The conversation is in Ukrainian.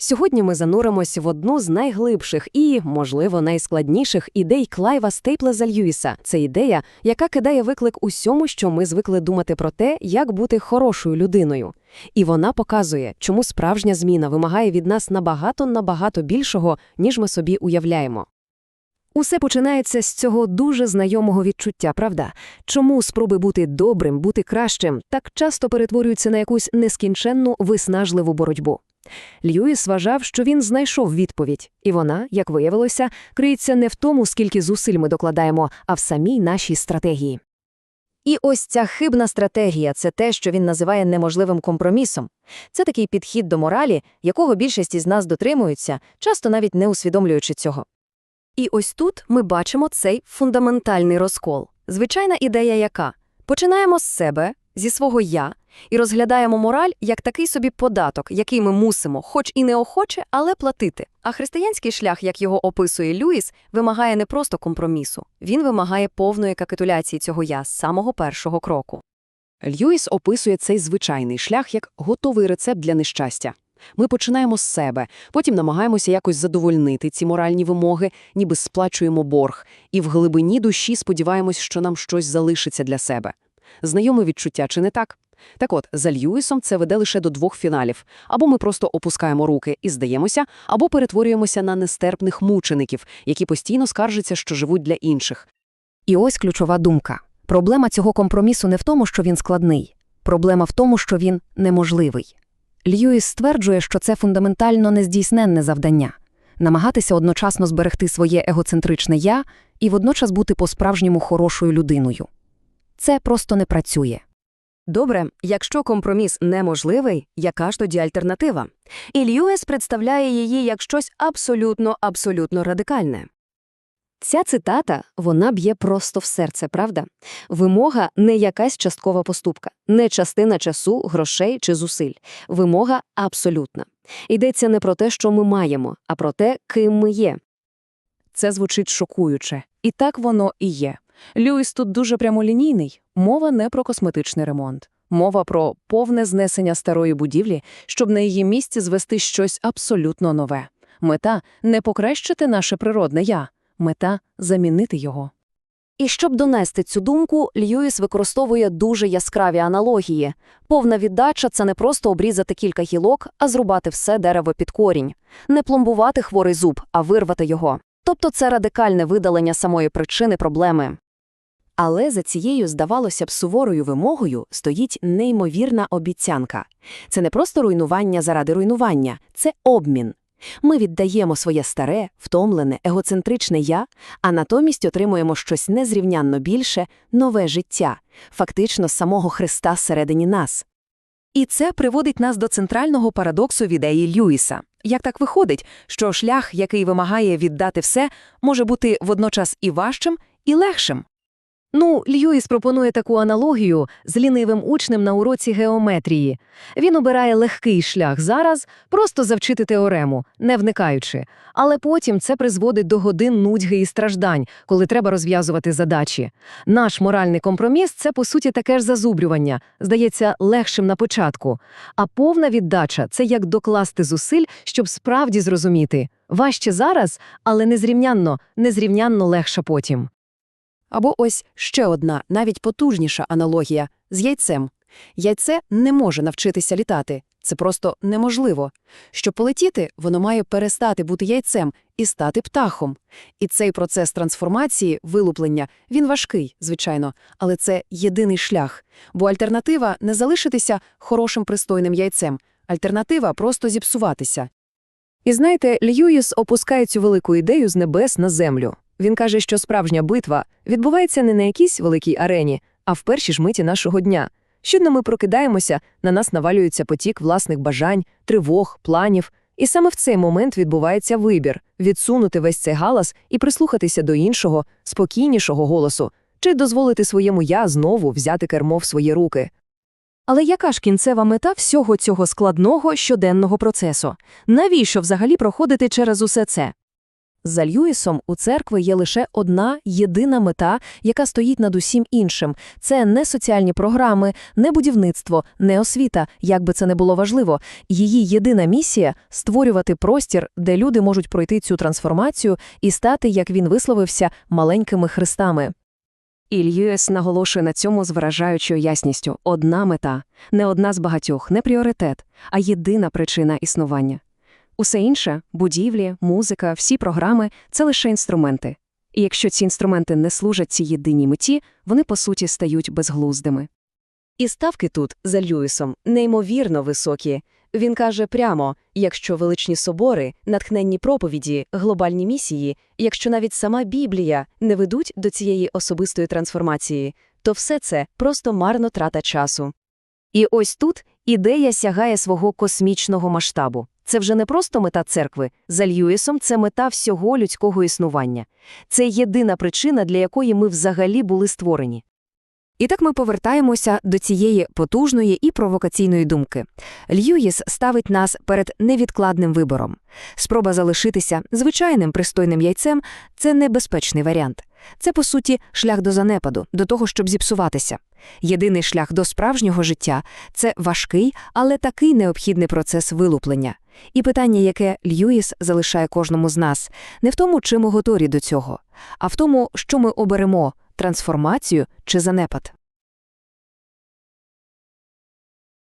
Сьогодні ми зануримося в одну з найглибших і, можливо, найскладніших ідей Клайва Стейплеза Льюіса. Це ідея, яка кидає виклик усьому, що ми звикли думати про те, як бути хорошою людиною. І вона показує, чому справжня зміна вимагає від нас набагато-набагато більшого, ніж ми собі уявляємо. Усе починається з цього дуже знайомого відчуття, правда? Чому спроби бути добрим, бути кращим так часто перетворюються на якусь нескінченну виснажливу боротьбу? Льюіс вважав, що він знайшов відповідь, і вона, як виявилося, криється не в тому, скільки зусиль ми докладаємо, а в самій нашій стратегії. І ось ця хибна стратегія це те, що він називає неможливим компромісом. Це такий підхід до моралі, якого більшість із нас дотримуються, часто навіть не усвідомлюючи цього. І ось тут ми бачимо цей фундаментальний розкол. Звичайна ідея яка? Починаємо з себе, зі свого «я», і розглядаємо мораль як такий собі податок, який ми мусимо, хоч і неохоче, але платити. А християнський шлях, як його описує Люїс, вимагає не просто компромісу. Він вимагає повної капітуляції цього «я» з самого першого кроку. Льюіс описує цей звичайний шлях як готовий рецепт для нещастя. Ми починаємо з себе, потім намагаємося якось задовольнити ці моральні вимоги, ніби сплачуємо борг, і в глибині душі сподіваємось, що нам щось залишиться для себе. Знайоме відчуття, чи не так? Так от, за Льюісом це веде лише до двох фіналів. Або ми просто опускаємо руки і здаємося, або перетворюємося на нестерпних мучеників, які постійно скаржаться, що живуть для інших. І ось ключова думка. Проблема цього компромісу не в тому, що він складний. Проблема в тому, що він неможливий. Льюіс стверджує, що це фундаментально нездійсненне завдання – намагатися одночасно зберегти своє егоцентричне «я» і водночас бути по-справжньому хорошою людиною. Це просто не працює. Добре, якщо компроміс неможливий, яка ж тоді альтернатива? І Льюіс представляє її як щось абсолютно-абсолютно радикальне. Ця цитата, вона б'є просто в серце, правда? Вимога не якась часткова поступка, не частина часу, грошей чи зусиль. Вимога абсолютна. Йдеться не про те, що ми маємо, а про те, ким ми є. Це звучить шокуюче. І так воно і є. Льюіс тут дуже прямолінійний. Мова не про косметичний ремонт. Мова про повне знесення старої будівлі, щоб на її місці звести щось абсолютно нове. Мета – не покращити наше природне «я», мета – замінити його. І щоб донести цю думку, Льюіс використовує дуже яскраві аналогії. Повна віддача – це не просто обрізати кілька гілок, а зрубати все дерево під корінь. Не пломбувати хворий зуб, а вирвати його. Тобто це радикальне видалення самої причини проблеми. Але за цією, здавалося б, суворою вимогою стоїть неймовірна обіцянка. Це не просто руйнування заради руйнування, це обмін. Ми віддаємо своє старе, втомлене, егоцентричне «я», а натомість отримуємо щось незрівнянно більше, нове життя, фактично самого Христа всередині нас. І це приводить нас до центрального парадоксу в ідеї Льюіса. Як так виходить, що шлях, який вимагає віддати все, може бути водночас і важчим, і легшим? Ну, Льюіс пропонує таку аналогію з лінивим учнем на уроці геометрії. Він обирає легкий шлях зараз, просто завчити теорему, не вникаючи. Але потім це призводить до годин нудьги і страждань, коли треба розв'язувати задачі. Наш моральний компроміс це, по суті, таке ж зазубрювання, здається, легшим на початку. А повна віддача це як докласти зусиль, щоб справді зрозуміти. Важче зараз, але незрівнянно, незрівнянно легше потім. Або ось ще одна, навіть потужніша аналогія з яйцем. Яйце не може навчитися літати. Це просто неможливо. Щоб полетіти, воно має перестати бути яйцем і стати птахом. І цей процес трансформації, вилуплення, він важкий, звичайно, але це єдиний шлях. Бо альтернатива не залишитися хорошим пристойним яйцем. Альтернатива просто зіпсуватися. І знаєте, Льюіс опускає цю велику ідею з небес на землю. Він каже, що справжня битва відбувається не на якійсь великій арені, а в першій ж миті нашого дня. Щодно ми прокидаємося, на нас навалюється потік власних бажань, тривог, планів. І саме в цей момент відбувається вибір відсунути весь цей галас і прислухатися до іншого, спокійнішого голосу, чи дозволити своєму я знову взяти кермо в свої руки. Але яка ж кінцева мета всього цього складного щоденного процесу? Навіщо взагалі проходити через усе це? За Льюісом у церкви є лише одна єдина мета, яка стоїть над усім іншим. Це не соціальні програми, не будівництво, не освіта, як би це не було важливо. Її єдина місія – створювати простір, де люди можуть пройти цю трансформацію і стати, як він висловився, маленькими христами. І Льюіс наголошує на цьому з виражаючою ясністю. Одна мета, не одна з багатьох, не пріоритет, а єдина причина існування. Усе інше – будівлі, музика, всі програми – це лише інструменти. І якщо ці інструменти не служать цій єдиній меті, вони, по суті, стають безглуздими. І ставки тут, за Льюісом, неймовірно високі. Він каже прямо, якщо величні собори, натхненні проповіді, глобальні місії, якщо навіть сама Біблія не ведуть до цієї особистої трансформації, то все це просто марно трата часу. І ось тут ідея сягає свого космічного масштабу. Це вже не просто мета церкви. За Льюісом це мета всього людського існування. Це єдина причина, для якої ми взагалі були створені. І так ми повертаємося до цієї потужної і провокаційної думки. Льюїс ставить нас перед невідкладним вибором. Спроба залишитися звичайним пристойним яйцем – це небезпечний варіант. Це, по суті, шлях до занепаду, до того, щоб зіпсуватися. Єдиний шлях до справжнього життя – це важкий, але такий необхідний процес вилуплення. І питання, яке Льюїс залишає кожному з нас, не в тому, чи ми готові до цього, а в тому, що ми оберемо – трансформацію чи занепад.